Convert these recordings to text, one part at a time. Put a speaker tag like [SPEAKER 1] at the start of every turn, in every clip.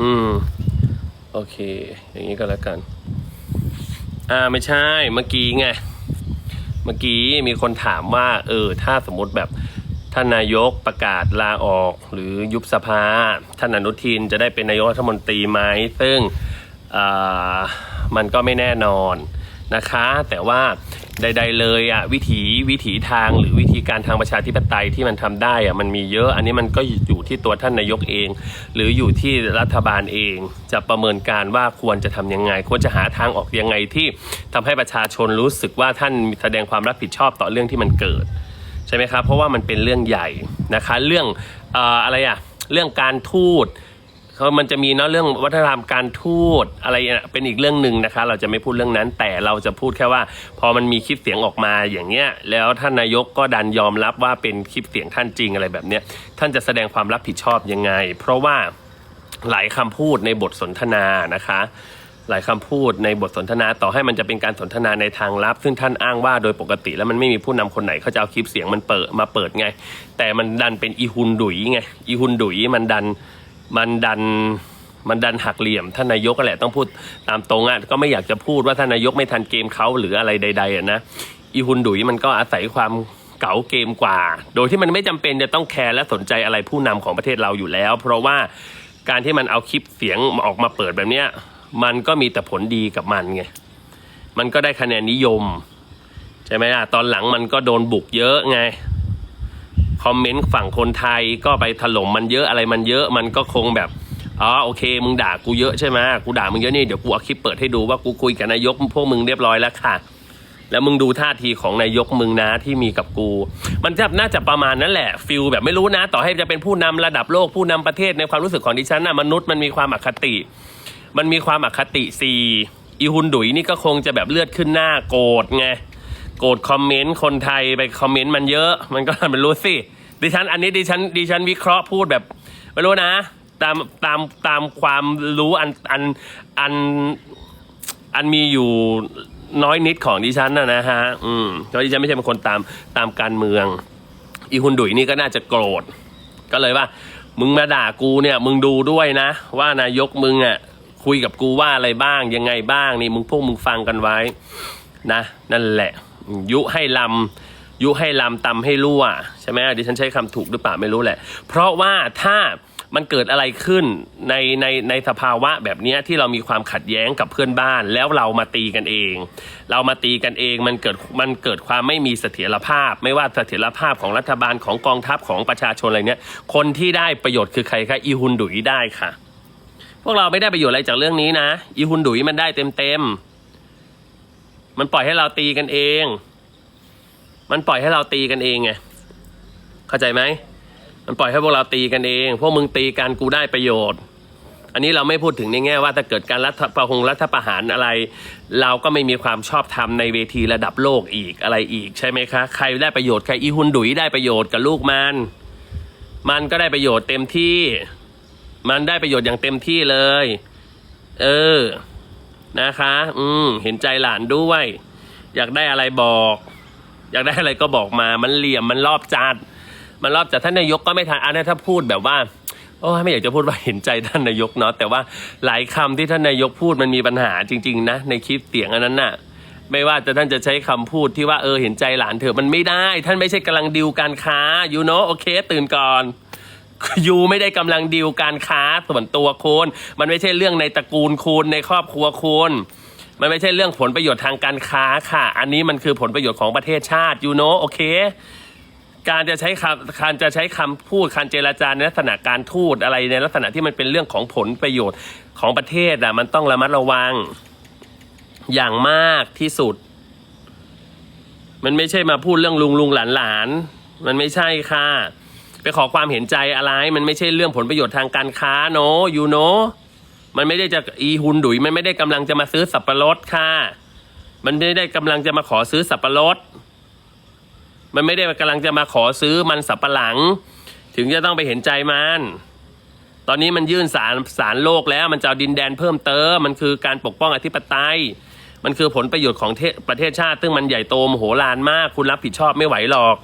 [SPEAKER 1] อืม โอเค อย่างนี้ก็แล้วกัน อ่าไม่ใช่ เมื่อกี้ไง เมื่อกี้มีคนถามว่า เออ ถ้าสมมติแบบท่านนายกประกาศลาออกหรือยุบสภา ท่านอนุทินจะได้เป็นนายกรัฐมนตรีไหมซึ่งอ่ามันก็ไม่แน่นอน นะคะ แต่ว่าใด ๆ เลยอะวิถีวิถีทางหรือวิธีการทางประชาธิปไตยที่มันทำได้อะมันมีเยอะอันนี้มันก็อยู่ที่ตัวท่านนายกเอง หรืออยู่ที่รัฐบาลเอง จะประเมินการว่าควรจะทำยังไง ควรจะหาทางออกยังไงที่ทำให้ประชาชนรู้สึกว่าท่านแสดงความรับผิดชอบต่อเรื่องที่มันเกิดใช่ไหมครับเพราะว่ามันเป็นเรื่องใหญ่นะคะ เรื่องอออะไรอะเรื่องการทูต เขามันจะมีเนาะเรื่องวัฒนธรรมการทูตอะไรเป็นอีกเรื่องหนึ่งนะคะ เราจะไม่พูดเรื่องนั้น แต่เราจะพูดแค่ว่า พอมันมีคลิปเสียงออกมาอย่างเงี้ย แล้วท่านนายกก็ดันยอมรับว่าเป็นคลิปเสียงท่านจริงอะไรแบบเนี้ย ท่านจะแสดงความรับผิดชอบยังไง เพราะว่าหลายคำพูดในบทสนทนานะคะหลายคำพูดในบทสนทนาต่อให้มันจะเป็นการสนทนาในทางลับ ซึ่งท่านอ้างว่าโดยปกติแล้วมันไม่มีผู้นำคนไหนเขาจะเอาคลิปเสียงมันเปิดมาเปิดไง แต่มันดันเป็นอีฮุนดุยไงอีฮุนดุยมันดัน มันดันมันดันหักเหลี่ยมท่านนายกก็แหละต้องพูดตามตรงอะก็ไม่อยากจะพูดว่าท่านนายกไม่ทันเกมเขาหรืออะไรใด ๆอะนะอีฮุนดุยมันก็อาศัยความเก๋าเกมกว่า โดยที่มันไม่จำเป็นจะต้องแคร์และสนใจอะไรผู้นำของประเทศเราอยู่แล้ว เพราะว่าการที่มันเอาคลิปเสียงออกมาเปิดแบบเนี้ยมันก็มีแต่ผลดีกับมันไงมันก็ได้คะแนนนิยม ใช่ไหมล่ะตอนหลังมันก็โดนบุกเยอะไง คอมเมนต์ฝั่งคนไทยก็ไปถล่มมันเยอะอะไรมันเยอะมันก็คงแบบอ๋อโอเค มึงด่ากูเยอะใช่ไหมกูด่ามึงเยอะนี่เดี๋ยวกูเอาคลิปเปิดให้ดูว่ากูคุยกับนายกพวกมึงเรียบร้อยแล้วค่ะ แล้วมึงดูท่าทีของนายกมึงนะที่มีกับกู มันจะน่าจะประมาณนั้นแหละฟิลแบบไม่รู้นะ ต่อให้จะเป็นผู้นำระดับโลกผู้นำประเทศในความรู้สึกของดิฉันนะมนุษย์มันมีความอคติ มันมีความอคติซีอีฮุนดุยนี่ก็คงจะแบบเลือดขึ้นหน้าโกรธไง โกรธคอมเมนต์คนไทยไปคอมเมนต์มันเยอะ มันก็มันรู้สิดิฉันอันนี้ดิฉันดิฉันวิเคราะห์พูดแบบไม่รู้นะ ตามตามตามความรู้อันอันอันอันมีอยู่น้อยนิดของดิฉันนะนะฮะ อืมเพราะดิฉันไม่ใช่เป็นคนตามตามการเมือง อีฮุนดุยนี่ก็น่าจะโกรธ ก็เลยว่า มึงมาด่ากูเนี่ย มึงดูด้วยนะ ว่านายกมึงอะคุยกับกูว่าอะไรบ้างยังไงบ้างนี่มึงพวกมึงฟังกันไว้ นะ นั่นแหละ ยุให้ลำยุให้ลำตำให้รั่วใช่ไหมดิฉันใช้คำถูกหรือเปล่าไม่รู้แหละ เพราะว่าถ้ามันเกิดอะไรขึ้นในในในสภาวะแบบนี้ที่เรามีความขัดแย้งกับเพื่อนบ้าน แล้วเรามาตีกันเอง เรามาตีกันเองมันเกิดมันเกิดความไม่มีเสถียรภาพ ไม่ว่าเสถียรภาพของรัฐบาลของกองทัพของประชาชนอะไรเนี้ยคนที่ได้ประโยชน์คือใครคะอีฮุนดุยได้ค่ะ พวกเราไม่ได้ประโยชน์อะไรจากเรื่องนี้นะ อีฮุนดุยมันได้เต็มเต็ม มันปล่อยให้เราตีกันเอง มันปล่อยให้เราตีกันเองไง เข้าใจไหม มันปล่อยให้พวกเราตีกันเอง พวกมึงตีกันกูได้ประโยชน์ อันนี้เราไม่พูดถึงในแง่ว่าถ้าเกิดการรัฐประหงรัฐประหารอะไร เราก็ไม่มีความชอบธรรมในเวทีระดับโลกอีกอะไรอีกใช่ไหมคะ ใครได้ประโยชน์ใครอีฮุนดุยได้ประโยชน์กับลูกมัน มันก็ได้ประโยชน์เต็มที่ มันได้ประโยชน์อย่างเต็มที่เลย เออ นะคะ อืม เห็นใจหลานด้วย อยากได้อะไรบอก อยากได้อะไรก็บอกมา มันเหลี่ยม มันรอบจัด มันรอบจัดท่านนายกก็ไม่ทันอันนี้ถ้าพูดแบบว่า โอ้ไม่อยากจะพูดว่าเห็นใจท่านนายกเนาะ แต่ว่าหลายคำที่ท่านนายกพูดมันมีปัญหาจริง ๆ นะ ในคลิปเสียงอันนั้นน่ะ ไม่ว่าจะท่านจะใช้คำพูดที่ว่าเออเห็นใจหลานเถอะ มันไม่ได้ ท่านไม่ใช่กำลังดิวการค้ายูโนโอเค ตื่นก่อน ยูไม่ได้กำลังดิวการค้าส่วนตัวคุณมันไม่ใช่เรื่องในตระกูลคุณในครอบครัวคุณมันไม่ใช่เรื่องผลประโยชน์ทางการค้าค่ะ อันนี้มันคือผลประโยชน์ของประเทศชาติยูโนโอเค การจะใช้คำการจะใช้คำพูดการเจรจาในลักษณะการทูตอะไรในลักษณะที่มันเป็นเรื่องของผลประโยชน์ของประเทศอะมันต้องระมัดระวังอย่างมากที่สุด มันไม่ใช่มาพูดเรื่องลุงลุงหลานหลานมันไม่ใช่ค่ะ ไปขอความเห็นใจอะไร มันไม่ใช่เรื่องผลประโยชน์ทางการค้าโนยูโนมันไม่ได้จะอีฮุนดุยมันไม่ได้กำลังจะมาซื้อสับปะรดค่ะ มันไม่ได้กำลังจะมาขอซื้อสับปะรด มันไม่ได้กำลังจะมาขอซื้อมันสับปะหลัง ถึงจะต้องไปเห็นใจมัน ตอนนี้มันยื่นสารสารโลกแล้ว มันจะเอาดินแดนเพิ่มเติม มันคือการปกป้องอธิปไตย มันคือผลประโยชน์ของประเทศชาติ ซึ่งมันใหญ่โตมโหฬารมาก คุณรับผิดชอบไม่ไหวหรอก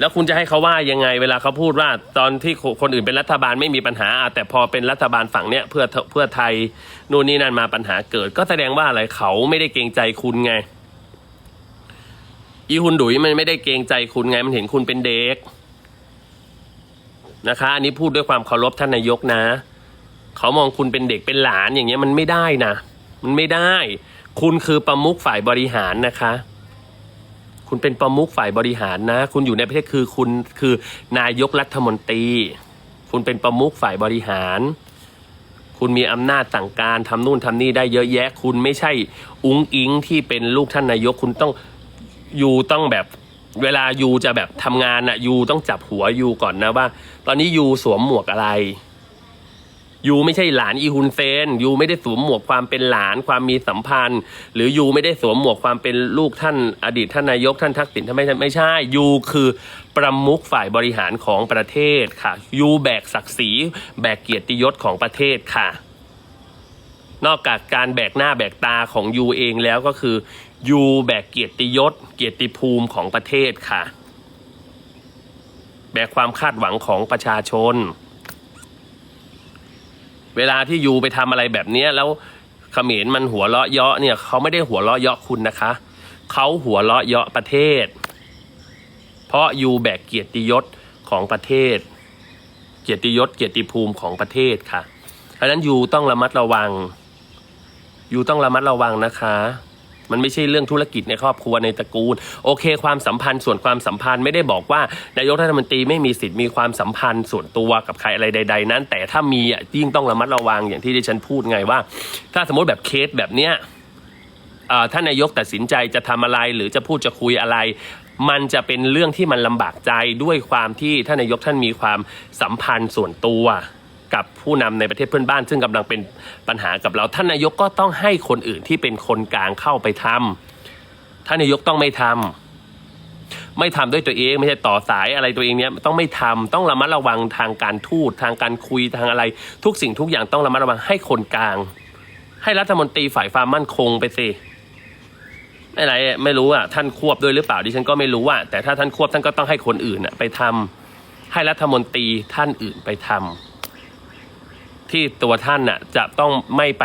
[SPEAKER 1] แล้วคุณจะให้เขาว่ายังไงเวลาเขาพูดว่าตอนที่คนอื่นเป็นรัฐบาลไม่มีปัญหา แต่พอเป็นรัฐบาลฝั่งเนี้ยเพื่อเพื่อไทยนู่นนี่นั่นมาปัญหาเกิด ก็แสดงว่าอะไรเขาไม่ได้เกรงใจคุณไงอีหุนดุยมันไม่ได้เกรงใจคุณไงมันเห็นคุณเป็นเด็กนะคะอันนี้พูดด้วยความเคารพท่านนายกนะ เขามองคุณเป็นเด็กเป็นหลานอย่างเงี้ยมันไม่ได้นะ มันไม่ได้ คุณคือประมุขฝ่ายบริหารนะคะ คุณเป็นประมุขฝ่ายบริหารนะ คุณอยู่ในประเทศคือคุณคือนายกรัฐมนตรี คุณเป็นประมุขฝ่ายบริหาร คุณมีอำนาจสั่งการทำนู่นทำนี่ได้เยอะแยะ คุณไม่ใช่อุ้งอิงที่เป็นลูกท่านนายก คุณต้องยูต้องแบบเวลายูจะแบบทำงานอะยูต้องจับหัวยูก่อนนะว่า ตอนนี้ยูสวมหมวกอะไร ยูไม่ใช่หลานอีฮุนเซนยูไม่ได้สวมหมวกความเป็นหลานความมีสัมพันธ์ หรือยูไม่ได้สวมหมวกความเป็นลูกท่านอดีตท่านนายกท่านทักษิณท่านไม่ไม่ใช่ยูคือประมุขฝ่ายบริหารของประเทศค่ะยูแบกศักดิ์ศรีแบกเกียรติยศของประเทศค่ะ นอกจากการแบกหน้าแบกตาของยูเองแล้วก็คือยูแบกเกียรติยศ เกียรติภูมิของประเทศค่ะ แบกความคาดหวังของประชาชน เวลาที่ยูไปทำอะไรแบบเนี้ยแล้วเขมรมันหัวเราะเยาะเนี่ยเขาไม่ได้หัวเราะเยาะคุณนะคะเขาหัวเราะเยาะประเทศ เพราะยูแบกเกียรติยศของประเทศ เกียรติยศเกียรติภูมิของประเทศค่ะเพราะนั้นยูต้องระมัดระวังยูต้องระมัดระวังนะคะ มันไม่ใช่เรื่องธุรกิจในครอบครัวในตระกูล โอเค ความสัมพันธ์ส่วนความสัมพันธ์ไม่ได้บอกว่านายกรัฐมนตรีไม่มีสิทธิ์มีความสัมพันธ์ส่วนตัวกับใครอะไรใด ๆ นั้น แต่ถ้ามีอะยิ่งต้องระมัดระวังอย่างที่ดิฉันพูดไงว่า ถ้าสมมติแบบเคสแบบเนี้ยท่านนายกตัดสินใจจะทำอะไรหรือจะพูดจะคุยอะไร มันจะเป็นเรื่องที่มันลำบากใจด้วยความที่ท่านนายกท่านมีความสัมพันธ์ส่วนตัว กับผู้นำในประเทศเพื่อนบ้าน ซึ่งกำลังเป็นปัญหากับเราท่านนายกก็ต้องให้คนอื่นที่เป็นคนกลางเข้าไปทำท่านนายกต้องไม่ทำไม่ทำด้วยตัวเองไม่ใช่ต่อสายอะไรตัวเองเนี้ยต้องไม่ทำต้องระมัดระวังทางการทูตทางการคุยทางอะไร ทุกสิ่งทุกอย่างต้องระมัดระวังให้คนกลาง ให้รัฐมนตรีฝ่ายความมั่นคงไปสิไม่ไรไม่รู้อะท่านควบด้วยหรือเปล่าดิฉันก็ไม่รู้อะแต่ถ้าท่านควบท่านก็ต้องให้คนอื่นอะไปทำให้รัฐมนตรีท่านอื่นไปทำ ที่ตัวท่านน่ะจะต้องไม่ไป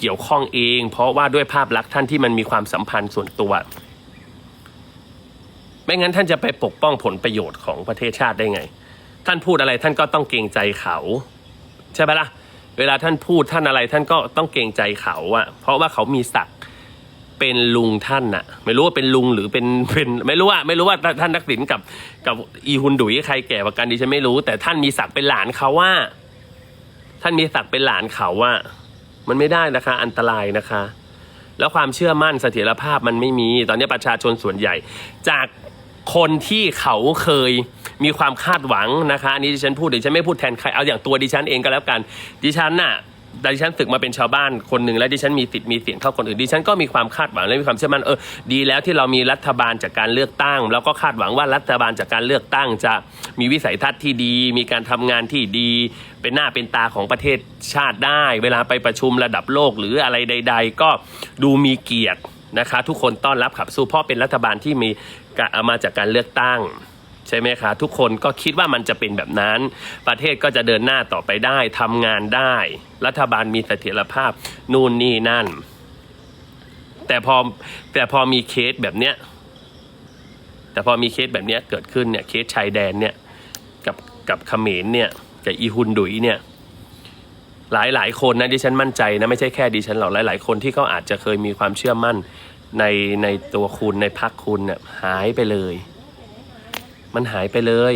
[SPEAKER 1] เกี่ยวข้องเอง เพราะว่าด้วยภาพลักษณ์ท่านที่มันมีความสัมพันธ์ส่วนตัว ไม่งั้นท่านจะไปปกป้องผลประโยชน์ของประเทศชาติได้ไง ท่านพูดอะไรท่านก็ต้องเกรงใจเขา ใช่ไหมล่ะ เวลาท่านพูดท่านอะไร ท่านก็ต้องเกรงใจเขาอะเพราะว่าเขามีศักดิ์เป็นลุงท่านน่ะ ไม่รู้ว่าเป็นลุงหรือเป็นเป็นไม่รู้ว่าไม่รู้ว่าท่านทักษิณกับกับอีฮุนดุยใครแก่กว่ากันดิฉันไม่รู้ แต่ท่านมีศักดิ์เป็นหลานเขาว่า ท่านมีศักดิ์เป็นหลานเขาว่ามันไม่ได้นะคะ อันตรายนะคะ แล้วความเชื่อมั่นเสถียรภาพมันไม่มี ตอนนี้ประชาชนส่วนใหญ่ จากคนที่เขาเคยมีความคาดหวังนะคะอันนี้ดิฉันพูดดิฉันไม่พูดแทนใครเอาอย่างตัวดิฉันเองก็แล้วกัน ดิฉันน่ะ ดิฉันศึกมาเป็นชาวบ้านคนหนึ่งแล้วดิฉันมีสิทธิ์มีเสียงเท่าคนอื่นดิฉันก็มีความคาดหวังและมีความเชื่อมั่นเออดีแล้วที่เรามีรัฐบาลจากการเลือกตั้ง แล้วก็คาดหวังว่ารัฐบาลจากการเลือกตั้ง จะมีวิสัยทัศน์ที่ดี มีการทำงานที่ดี เป็นหน้าเป็นตาของประเทศชาติได้ เวลาไปประชุมระดับโลกหรืออะไรใด ๆ ก็ดูมีเกียรตินะคะ ทุกคนต้อนรับขับสู้เพราะเป็นรัฐบาลที่มีมาจากการเลือกตั้ง ใช่ไหมคะทุกคนก็คิดว่ามันจะเป็นแบบนั้น ประเทศก็จะเดินหน้าต่อไปได้ทำงานได้ รัฐบาลมีเสถียรภาพนู่นนี่นั่น แต่พอแต่พอมีเคสแบบเนี้ยแต่พอมีเคสแบบเนี้ยเกิดขึ้นเนี่ยเคสชายแดนเนี่ยกับกับเขมรเนี่ยกับอีฮุนดุยเนี่ยหลายหลายคนนะดิฉันมั่นใจนะไม่ใช่แค่ดิฉันหรอกหลายหลายคนที่เขาอาจจะเคยมีความเชื่อมั่นในในตัวคุณในพรรคคุณเนี่ยหายไปเลย มันหายไปเลย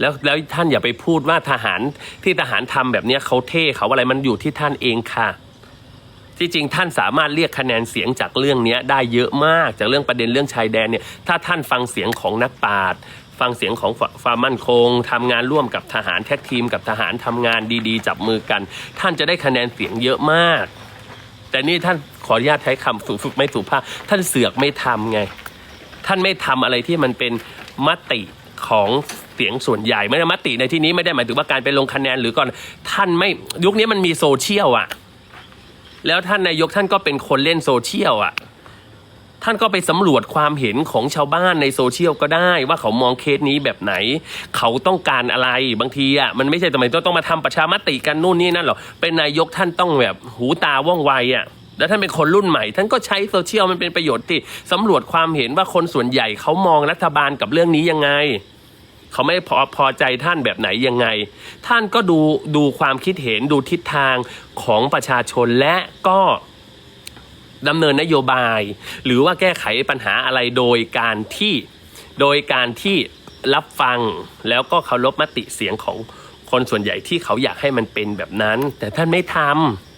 [SPEAKER 1] แล้วแล้วท่านอย่าไปพูดว่าทหารที่ทหารทำแบบนี้เขาเท่เขาอะไรมันอยู่ที่ท่านเองค่ะ ที่จริงท่านสามารถเรียกคะแนนเสียงจากเรื่องนี้ได้เยอะมากจากเรื่องประเด็นเรื่องชายแดนเนี่ย ถ้าท่านฟังเสียงของนักปราชญ์ฟังเสียงของฝ่าความมั่นคงทำงานร่วมกับทหารแท็กทีมกับทหารทำงานดีๆ จับมือกัน ท่านจะได้คะแนนเสียงเยอะมาก แต่นี่ท่านขออนุญาตใช้คำสุฝึกไม่สุภาพท่านเสือกไม่ทำไง ท่านไม่ทำอะไรที่มันเป็นมติของเสียงส่วนใหญ่ไม่ได้มติในที่นี้ไม่ได้หมายถึงว่าการไปลงคะแนนหรือก่อนท่านไม่ยุคนี้มันมีโซเชียลอะแล้วท่านนายกท่านก็เป็นคนเล่นโซเชียลอะท่านก็ไปสำรวจความเห็นของชาวบ้านในโซเชียลก็ได้ ว่าเขามองเคสนี้แบบไหน เขาต้องการอะไรบางทีอะมันไม่ใช่ทำไมต้องต้องมาทำประชามติกันนู่นนี่นั่นหรอกเป็นนายกท่านต้องแบบหูตาว่องไวอะ แล้วท่านเป็นคนรุ่นใหม่ ท่านก็ใช้โซเชียลมันเป็นประโยชน์ที่สำรวจความเห็นว่าคนส่วนใหญ่เขามองรัฐบาลกับเรื่องนี้ยังไง เขาไม่พอพอใจท่านแบบไหนยังไง ท่านก็ดูดูความคิดเห็นดูทิศทางของประชาชนและก็ดำเนินนโยบาย หรือว่าแก้ไขปัญหาอะไรโดยการที่โดยการที่รับฟังแล้วก็เคารพมติเสียงของคนส่วนใหญ่ที่เขาอยากให้มันเป็นแบบนั้น แต่ท่านไม่ทำ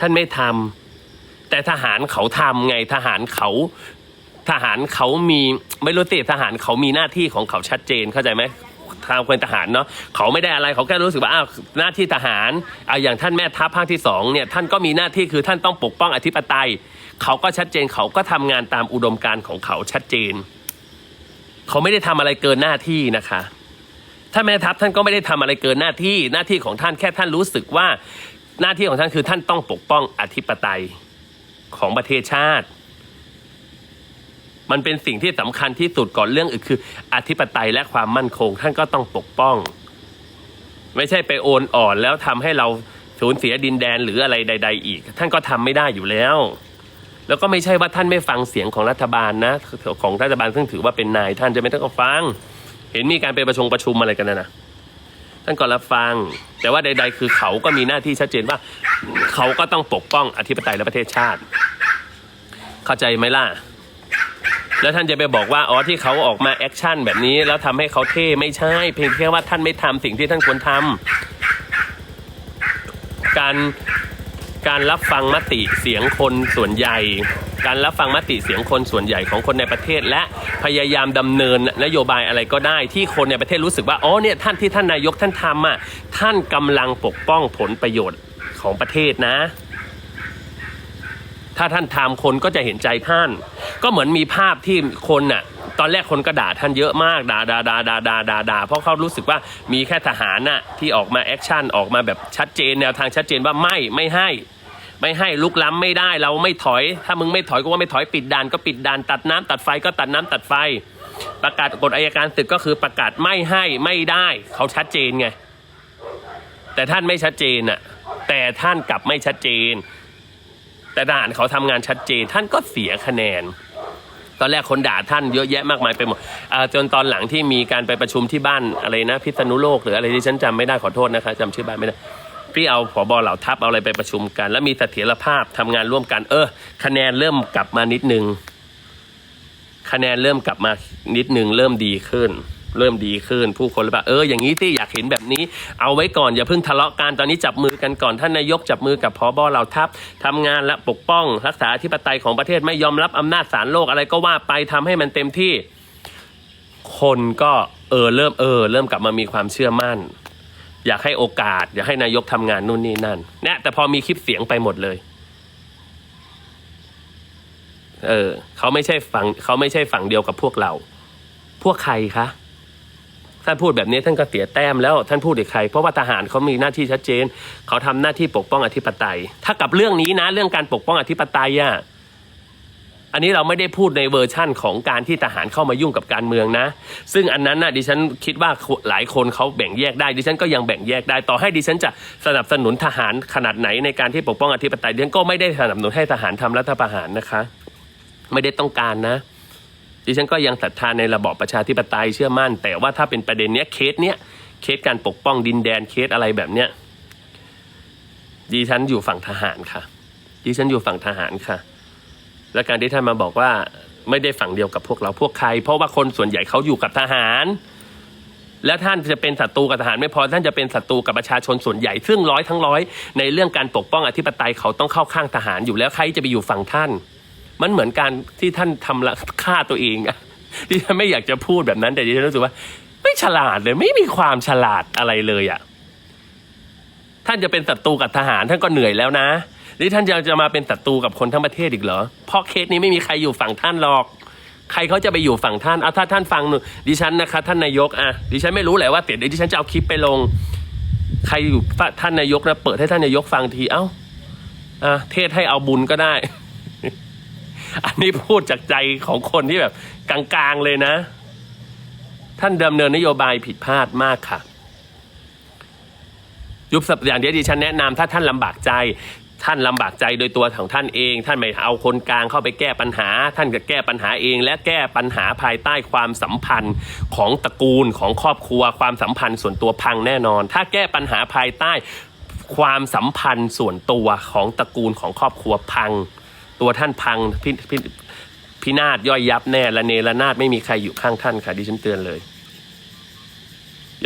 [SPEAKER 1] ท่านไม่ทำแต่ทหารเขาทำไงทหารเขาทหารเขามีไม่รู้สิทหารเขามีหน้าที่ของเขาชัดเจนเข้าใจไหมทางเป็นทหารเนาะเขาไม่ได้อะไรเขาแค่รู้สึกว่าอ้าวหน้าที่ทหารอะอย่างท่านแม่ทัพภาคที่สองเนี่ยท่านก็มีหน้าที่คือท่านต้องปกป้องอธิปไตย เขาก็ชัดเจนเขาก็ทำงานตามอุดมการณ์ของเขาชัดเจน เขาไม่ได้ทำอะไรเกินหน้าที่นะคะท่านแม่ทัพท่านก็ไม่ได้ทำอะไรเกินหน้าที่หน้าที่ของท่านแค่ท่านรู้สึกว่า หน้าที่ของท่านคือท่านต้องปกป้องอธิปไตยของประเทศชาติ มันเป็นสิ่งที่สำคัญที่สุดก่อนเรื่องอื่นคือ อธิปไตยและความมั่นคง ท่านก็ต้องปกป้อง ไม่ใช่ไปโอนอ่อนแล้วทำให้เราสูญเสียดินแดนหรืออะไรใด ๆ อีก ท่านก็ทำไม่ได้อยู่แล้ว แล้วก็ไม่ใช่ว่าท่านไม่ฟังเสียงของรัฐบาลนะ ของรัฐบาลซึ่งถือว่าเป็นนายท่านจะไม่ต้องฟัง เห็นมีการไปประชุมประชุมอะไรกันนะนะท่านก็รับฟัง แต่ว่าใด ๆ คือเขาก็มีหน้าที่ชัดเจนว่าเขาก็ต้องปกป้องอธิปไตยและประเทศชาติ เข้าใจไหมล่ะ แล้วท่านจะไปบอกว่าอ๋อที่เขาออกมาแอคชั่นแบบนี้แล้วทำให้เขาเท่ไม่ใช่ เพียงแค่ว่าท่านไม่ทำสิ่งที่ท่านควรทำการ การรับฟังมติเสียงคนส่วนใหญ่ การรับฟังมติเสียงคนส่วนใหญ่ของคนในประเทศ และพยายามดำเนินนโยบายอะไรก็ได้ที่คนในประเทศรู้สึกว่าอ๋อเนี่ยท่านที่ท่านนายกท่านทำอะท่านกำลังปกป้องผลประโยชน์ของประเทศนะ ถ้าท่านทำคนก็จะเห็นใจท่าน ก็เหมือนมีภาพที่คนน่ะตอนแรกคนก็ด่าท่านเยอะมากด่าด่าด่าด่าด่าด่าด่าเพราะเขารู้สึกว่ามีแค่ทหารน่ะที่ออกมาแอคชั่นออกมาแบบชัดเจนแนวทางชัดเจนว่าไม่ไม่ให้ ไม่ให้ลุกล้ำไม่ได้เราไม่ถอย ถ้ามึงไม่ถอยก็ว่าไม่ถอยปิดด่านก็ปิดด่านตัดน้ำตัดไฟก็ตัดน้ำตัดไฟ ประกาศกฎอายการศึกก็คือประกาศไม่ให้ไม่ได้ เขาชัดเจนไง แต่ท่านไม่ชัดเจนน่ะแต่ท่านกลับไม่ชัดเจน แต่ทหารเขาทำงานชัดเจน ท่านก็เสียคะแนนตอนแรกคนด่าท่านเยอะแยะมากมายไปหมดจนตอนหลังที่มีการไปประชุมที่บ้านอะไรนะ พิษณุโลกหรืออะไรที่ฉันจำไม่ได้ขอโทษนะคะจำชื่อบ้านไม่ได้ พี่เอาผบเหล่าทัพเอาอะไรไปประชุมกัน แล้วมีเสถียรภาพทำงานร่วมกัน เออ คะแนนเริ่มกลับมานิดนึง คะแนนเริ่มกลับมานิดนึง เริ่มดีขึ้น เริ่มดีขึ้น ผู้คนเลยว่าเอออย่างนี้ที่อยากเห็นแบบนี้ เอาไว้ก่อนอย่าเพิ่งทะเลาะกันตอนนี้จับมือกันก่อนท่านนายกจับมือกับพบเหล่าทัพทำงานและปกป้อง รักษาอธิปไตยของประเทศไม่ยอมรับอำนาจศาลโลกอะไรก็ว่าไปทำให้มันเต็มที่ คนก็เออเริ่มเออ เริ่มกลับมามีความเชื่อมั่น อยากให้โอกาส อยากให้นายกทำงานนู่นนี่นั่นเนี่ยแต่พอมีคลิปเสียงไปหมดเลย เออเขาไม่ใช่ฝั่งเขาไม่ใช่ฝั่งเดียวกับพวกเรา พวกใครคะท่านพูดแบบนี้ท่านก็เสียแต้มแล้ว ท่านพูดอีกใคร เพราะว่าทหารเขามีหน้าที่ชัดเจน เขาทำหน้าที่ปกป้องอธิปไตย ถ้ากับเรื่องนี้นะ เรื่องการปกป้องอธิปไตยอะ อันนี้เราไม่ได้พูดในเวอร์ชั่นของการที่ทหารเข้ามายุ่งกับการเมืองนะ ซึ่งอันนั้นนะดิฉันคิดว่าหลายคนเขาแบ่งแยกได้ ดิฉันก็ยังแบ่งแยกได้ ต่อให้ดิฉันจะสนับสนุนทหารขนาดไหนในการที่ปกป้องอธิปไตยดิฉันก็ไม่ได้สนับสนุนให้ทหารทำรัฐประหารนะคะ ไม่ได้ต้องการนะ ดิฉันก็ยังศรัทธาในระบอบประชาธิปไตยเชื่อมั่น แต่ว่าถ้าเป็นประเด็นเนี้ยเคสเนี้ยเคสการปกป้องดินแดนเคสอะไรแบบเนี้ยดิฉันอยู่ฝั่งทหารค่ะดิฉันอยู่ฝั่งทหารค่ะ และการที่ท่านมาบอกว่าไม่ได้ฝั่งเดียวกับพวกเราพวกใคร เพราะว่าคนส่วนใหญ่เขาอยู่กับทหาร และท่านจะเป็นศัตรูกับทหารไม่พอท่านจะเป็นศัตรูกับประชาชนส่วนใหญ่ ซึ่งร้อยทั้งร้อยในเรื่องการปกป้องอธิปไตยเขาต้องเข้าข้างทหารอยู่แล้วใครจะไปอยู่ฝั่งท่าน มันเหมือนการที่ท่านทำละฆ่าตัวเองอะดิฉันไม่อยากจะพูดแบบนั้นแต่ดิฉันรู้สึกว่า ไม่ฉลาดเลยไม่มีความฉลาดอะไรเลยอะท่านจะเป็นศัตรูกับทหารท่านก็เหนื่อยแล้วนะ นี่ท่านจะจะมาเป็นศัตรูกับคนทั้งประเทศอีกเหรอ เพราะเคสนี้ไม่มีใครอยู่ฝั่งท่านหรอก ใครเขาจะไปอยู่ฝั่งท่านเอาถ้าท่านฟังดิฉันนะคะ ท่านนายกอะดิฉันไม่รู้แหละว่าเดี๋ยวดิฉันจะเอาคลิปไปลง ใครอยู่ท่านนายกนะเปิดให้ท่านนายกฟังทีเอ้าอะเทศให้เอาบุญก็ได้ อันนี้พูดจากใจของคนที่แบบ กลางๆเลยนะ ท่านดำเนินนโยบายผิดพลาดมากค่ะยุบสัปอย่างเดียวดิฉันแนะนำถ้าท่านลำบากใจ ท่านลำบากใจโดยตัวของท่านเอง ท่านไม่เอาคนกลางเข้าไปแก้ปัญหา ท่านก็แก้ปัญหาเอง และแก้ปัญหาภายใต้ความสัมพันธ์ของตระกูลของครอบครัว ความสัมพันธ์ส่วนตัวพังแน่นอน ถ้าแก้ปัญหาภายใต้ความสัมพันธ์ส่วนตัวของตระกูลของครอบครัวพัง ตัวท่านพังพิพพินาศย่อยยับแน่ละเนระนาดไม่มีใครอยู่ข้างท่านค่ะดิฉันเตือนเลย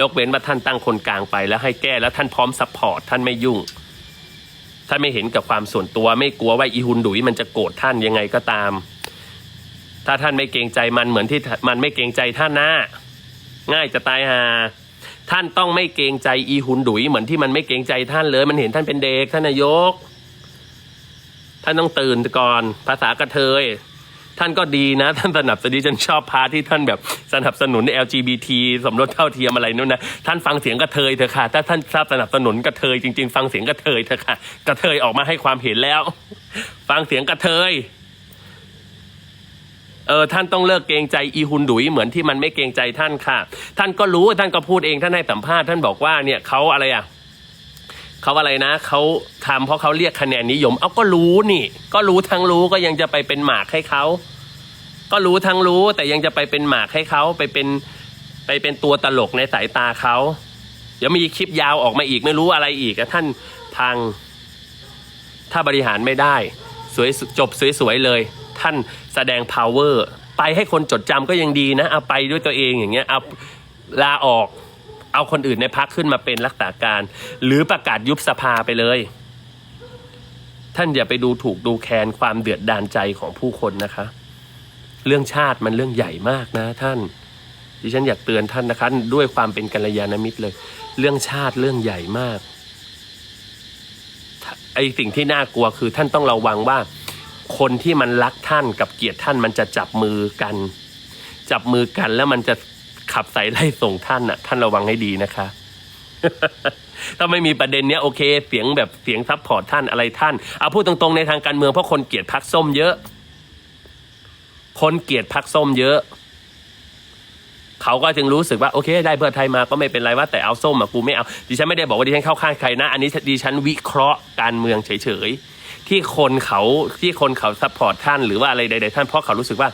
[SPEAKER 1] ยกเว้นว่าท่านตั้งคนกลางไปแล้วให้แก้แล้วท่านพร้อมซัพพอร์ตท่านไม่ยุ่ง ท่านไม่เห็นกับความส่วนตัวไม่กลัวว่าอีฮุนดุยมันจะโกรธท่านยังไงก็ตาม ถ้าท่านไม่เกรงใจมันเหมือนที่มันไม่เกรงใจท่านนะง่ายจะตายหาท่านต้องไม่เกรงใจอีฮุนดุยเหมือนที่มันไม่เกรงใจท่านเลย มันเห็นท่านเป็นเด็กท่านนายก ท่านต้องตื่นก่อน ภาษากระเทย ท่านก็ดีนะ ท่านสนับสนุนฉันชอบพาทที่ท่านแบบสนับสนุน LGBT สมรสเท่าเทียมอะไรนู่นนะท่านฟังเสียงกระเทยเถอะค่ะ ถ้าท่านทราบสนับสนุนกระเทยจริง ๆ ฟังเสียงกระเทยเถอะค่ะกระเทยออกมาให้ความเห็นแล้ว ฟังเสียงกระเทยเออท่านต้องเลิกเกรงใจอีฮุนดุยเหมือนที่มันไม่เกรงใจท่านค่ะ ท่านก็รู้ท่านก็พูดเองท่านให้สัมภาษณ์ท่านบอกว่าเนี่ยเขาอะไรอะ เขาอะไรนะเขาทำเพราะเขาเรียกคะแนนนิยม เอาก็รู้นี่ ก็รู้ทั้งรู้ก็ยังจะไปเป็นหมากให้เขาก็รู้ทั้งรู้แต่ยังจะไปเป็นหมากให้เขาไปเป็นไปเป็นตัวตลกในสายตาเขาเดี๋ยวมีคลิปยาวออกมาอีกไม่รู้อะไรอีกท่านพัง ถ้าบริหารไม่ได้ สวยจบสวยๆเลย ท่านแสดง power ไปให้คนจดจำก็ยังดีนะเอาไปด้วยตัวเองอย่างเงี้ยเอาลาออก เอาคนอื่นในพักขึ้นมาเป็นรักษาการ หรือประกาศยุบสภาไปเลย ท่านอย่าไปดูถูกดูแคลนความเดือดดานใจของผู้คนนะคะ เรื่องชาติมันเรื่องใหญ่มากนะท่านดิฉันอยากเตือนท่านนะคะ ด้วยความเป็นกัลยาณมิตรเลย เรื่องชาติเรื่องใหญ่มากไอสิ่งที่น่ากลัวคือท่านต้องระวังว่า คนที่มันรักท่านกับเกลียดท่านมันจะจับมือกัน จับมือกันแล้วมันจะ ขับใส่ไล่ส่งท่านน่ะ ท่านระวังให้ดีนะคะ ถ้าไม่มีประเด็นเนี้ยโอเค เสียงแบบเสียงซัพพอร์ตท่านอะไรท่านเอาพูดตรงๆในทางการเมืองเพราะคนเกลียดพักส้มเยอะ คนเกลียดพักส้มเยอะ เขาก็จึงรู้สึกว่าโอเค ได้เพื่อไทยมาก็ไม่เป็นไรว่าแต่เอาส้มอะกูไม่เอาดิฉันไม่ได้บอกว่าดิฉันเข้าข้างใครนะ อันนี้ดิฉันวิเคราะห์การเมืองเฉยๆที่คนเขาที่คนเขาซัพพอร์ตท่านหรือว่าอะไรใดๆท่านเพราะเขารู้สึกว่า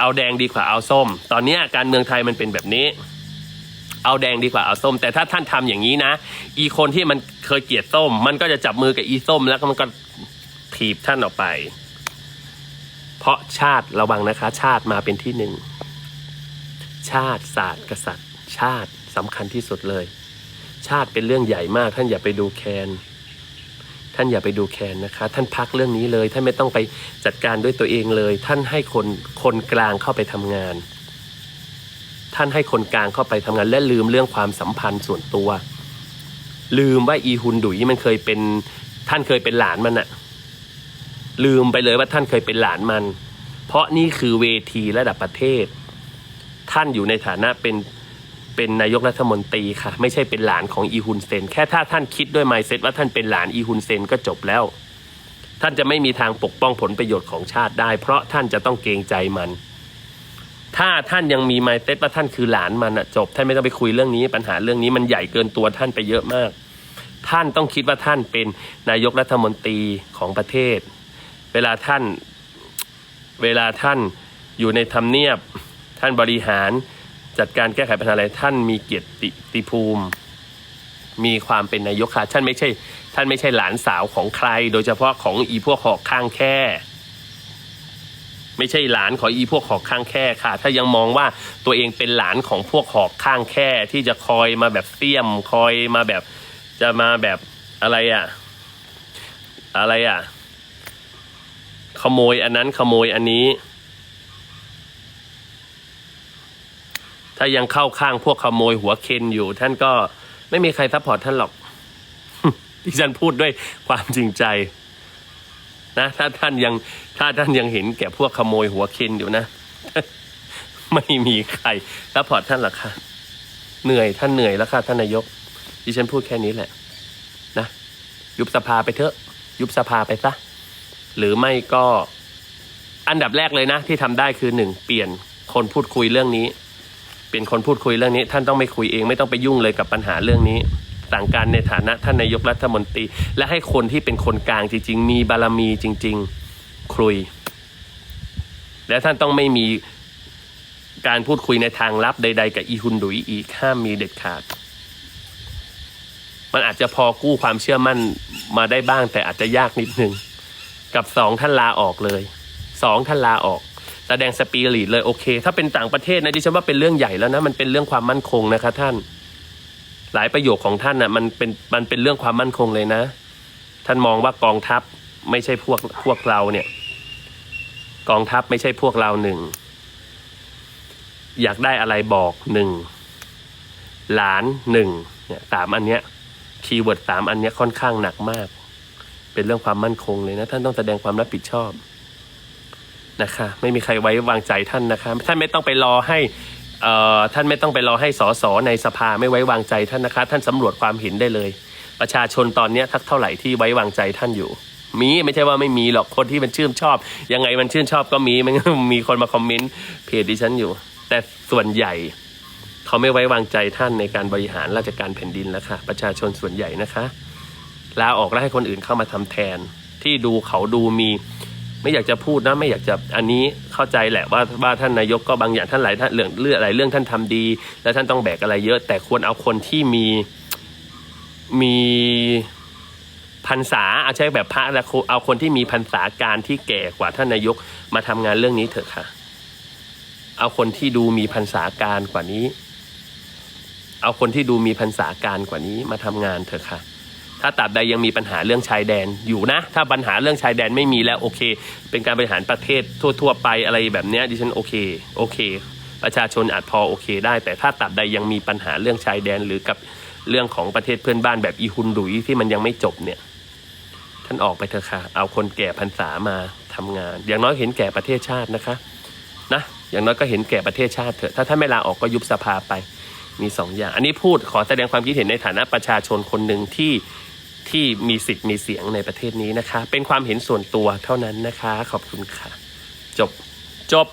[SPEAKER 1] เอาแดงดีกว่าเอาส้ม ตอนนี้การเมืองไทยมันเป็นแบบนี้ เอาแดงดีกว่าเอาส้ม แต่ถ้าท่านทำอย่างนี้นะ อีคนที่มันเคยเกลียดส้ม มันก็จะจับมือกับอีส้ม แล้วมันก็ถีบท่านออกไป เพราะชาติระวังนะคะ ชาติมาเป็นที่หนึ่งชาติศาสตร์กษัตริย์ ชาติสำคัญที่สุดเลย ชาติเป็นเรื่องใหญ่มากท่านอย่าไปดูแคลน ท่านอย่าไปดูแคลนนะคะ ท่านพักเรื่องนี้เลย ท่านไม่ต้องไปจัดการด้วยตัวเองเลย ท่านให้คนคนกลางเข้าไปทำงาน ท่านให้คนกลางเข้าไปทำงาน และลืมเรื่องความสัมพันธ์ส่วนตัว ลืมว่าอีฮุนดุยมันเคยเป็น ท่านเคยเป็นหลานมันอะลืมไปเลยว่าท่านเคยเป็นหลานมัน เพราะนี่คือเวทีระดับประเทศ ท่านอยู่ในฐานะเป็น เป็นนายกรัฐมนตรีค่ะ ไม่ใช่เป็นหลานของอีฮุนเซน แค่ถ้าท่านคิดด้วยไมเซ็ตว่าท่านเป็นหลานอีฮุนเซนก็จบแล้ว ท่านจะไม่มีทางปกป้องผลประโยชน์ของชาติได้ เพราะท่านจะต้องเกรงใจมัน ถ้าท่านยังมีไมเซ็ตว่าท่านคือหลานมันอะจบ ท่านไม่ต้องไปคุยเรื่องนี้ ปัญหาเรื่องนี้มันใหญ่เกินตัวท่านไปเยอะมาก ท่านต้องคิดว่าท่านเป็นนายกรัฐมนตรีของประเทศ เวลาท่าน เวลาท่านอยู่ในทำเนียบ ท่านบริหาร จัดการแก้ไขปัญหาอะไรท่านมีเกียรติติภูมิ มีความเป็นนายกค่ะท่านไม่ใช่ ท่านไม่ใช่หลานสาวของใคร โดยเฉพาะของอีพวกหอกข้างแค่ ไม่ใช่หลานของอีพวกหอกข้างแค่ค่ะ ถ้ายังมองว่าตัวเองเป็นหลานของพวกหอกข้างแค่ ที่จะคอยมาแบบเตี้ยม คอยมาแบบจะมาแบบอะไรอะอะไรอะขโมยอันนั้นขโมยอันนี้ ถ้ายังเข้าข้างพวกขโมยหัวเคนอยู่ ท่านก็ไม่มีใครซัพพอร์ตท่านหรอกที่ฉันพูดด้วยความจริงใจ นะ ถ้าท่านยังถ้าท่านยังเห็นแก่พวกขโมยหัวเคนอยู่นะ ไม่มีใครซัพพอร์ตท่านหรอกค่ะเหนื่อยท่านเหนื่อยแล้วค่ะท่านนายกที่ฉันพูดแค่นี้แหละ นะ ยุบสภาไปเถอะ ยุบสภาไปซะหรือไม่ก็อันดับแรกเลยนะ ที่ทำได้คือหนึ่งเปลี่ยนคนพูดคุยเรื่องนี้ เปลี่ยนคนพูดคุยเรื่องนี้ ท่านต้องไม่คุยเองไม่ต้องไปยุ่งเลยกับปัญหาเรื่องนี้สั่งการในฐานะท่านนายกรัฐมนตรี และให้คนที่เป็นคนกลางจริง ๆ มีบารมีจริง ๆ คุย และท่านต้องไม่มีการพูดคุยในทางลับใด ๆ กับอีฮุนดุยอีกห้ามมีเด็ดขาด มันอาจจะพอกู้ความเชื่อมั่นมาได้บ้าง แต่อาจจะยากนิดนึง กับสองท่านลาออกเลยสองท่านลาออก แสดงสปีริตเลยโอเค ถ้าเป็นต่างประเทศนะดิฉันว่าเป็นเรื่องใหญ่แล้วนะมันเป็นเรื่องความมั่นคงนะคะท่าน หลายประโยคของท่านน่ะมันเป็นมันเป็นเรื่องความมั่นคงเลยนะ ท่านมองว่ากองทัพไม่ใช่พวกพวกเราเนี่ย กองทัพไม่ใช่พวกเราหนึ่งอยากได้อะไรบอกหนึ่งหลานหนึ่งเนี่ยสามอันเนี้ยคีย์เวิร์ดสามอันเนี้ยค่อนข้างหนักมาก เป็นเรื่องความมั่นคงเลยนะ ท่านต้องแสดงความรับผิดชอบ นะคะ ไม่มีใครไว้วางใจท่านนะคะ ท่านไม่ต้องไปรอให้เอ่อท่านไม่ต้องไปรอให้สสในสภาไม่ไว้วางใจท่านนะคะ ท่านสำรวจความเห็นได้เลย ประชาชนตอนนี้ทักเท่าไหร่ที่ไว้วางใจท่านอยู่ มีไม่ใช่ว่าไม่มีหรอกคนที่มันชื่นชอบ ยังไงมันชื่นชอบก็มีมันมีคนมาคอมเมนต์เพจดิฉันอยู่ แต่ส่วนใหญ่เขาไม่ไว้วางใจท่านในการบริหารราชการแผ่นดินแล้วค่ะ ประชาชนส่วนใหญ่นะคะลาออกแล้วให้คนอื่นเข้ามาทำแทน ที่ดูเขาดูมี ไม่อยากจะพูดนะไม่อยากจะอันนี้เข้าใจแหละว่าว่าท่านนายกก็บางอย่างท่านหลายท่านเรื่องเรื่องหลายเรื่องท่านทำดี แล้วท่านต้องแบกอะไรเยอะ แต่ควรเอาคนที่มีมีพรรษาเอาใช้แบบพระแล้วเอาคนที่มีพรรษาการที่แก่กว่าท่านนายกมาทำงานเรื่องนี้เถอะค่ะ เอาคนที่ดูมีพรรษาการกว่านี้ เอาคนที่ดูมีพรรษาการกว่านี้มาทำงานเถอะค่ะ ถ้าตราบใดยังมีปัญหาเรื่องชายแดนอยู่นะ ถ้าปัญหาเรื่องชายแดนไม่มีแล้วโอเค เป็นการบริหารประเทศทั่ว ๆ ไปอะไรแบบนี้ดิฉันโอเคโอเค ประชาชนอาจพอโอเค ได้ แต่ถ้าตราบใดยังมีปัญหาเรื่องชายแดนหรือกับเรื่องของประเทศเพื่อนบ้านแบบอีฮุนดุยที่มันยังไม่จบเนี่ยท่านออกไปเถอะค่ะ เอาคนแก่พรรษามาทำงาน อย่างน้อยเห็นแก่ประเทศชาตินะคะนะอย่างน้อยก็เห็นแก่ประเทศชาติเถอะถ้าท่านไม่ลาออกก็ยุบสภาไปมีสองอย่าง อันนี้พูดขอแสดงความคิดเห็นในฐานะประชาชนคนหนึ่งที่ ที่มีสิทธิ์มีเสียงในประเทศนี้นะคะ เป็นความเห็นส่วนตัวเท่านั้นนะคะ ขอบคุณค่ะ จบจบ